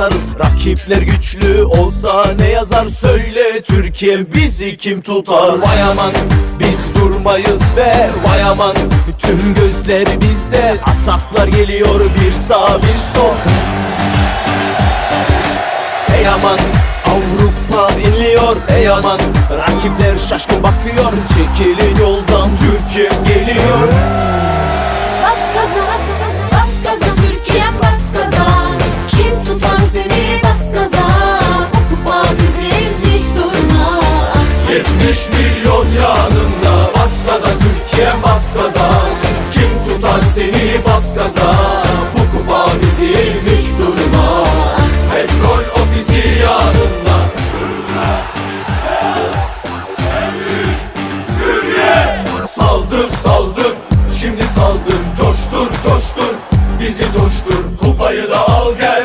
atarız. Rakipler güçlü olsa ne yazar söyle. Türkiye bizi kim tutar? Vay aman biz durmayız be. Vay aman tüm gözler bizde. Ataklar geliyor bir sağ bir sol. Ey aman Avrupa inliyor. Ey aman Rakipler şaşkın bakıyor. Çekilin yoldan Türkiye geliyor Seni bas gaza Kupa dizilmiş durma. 70 milyon yanında Bas gaza Türkiye bas gaza. Kim tutar seni bas gaza Bu kupa dizilmiş durma. Petrol ofisi yanında. Saldır saldır Şimdi saldır coştur coştur. Bizi coştur kupayı da al gel.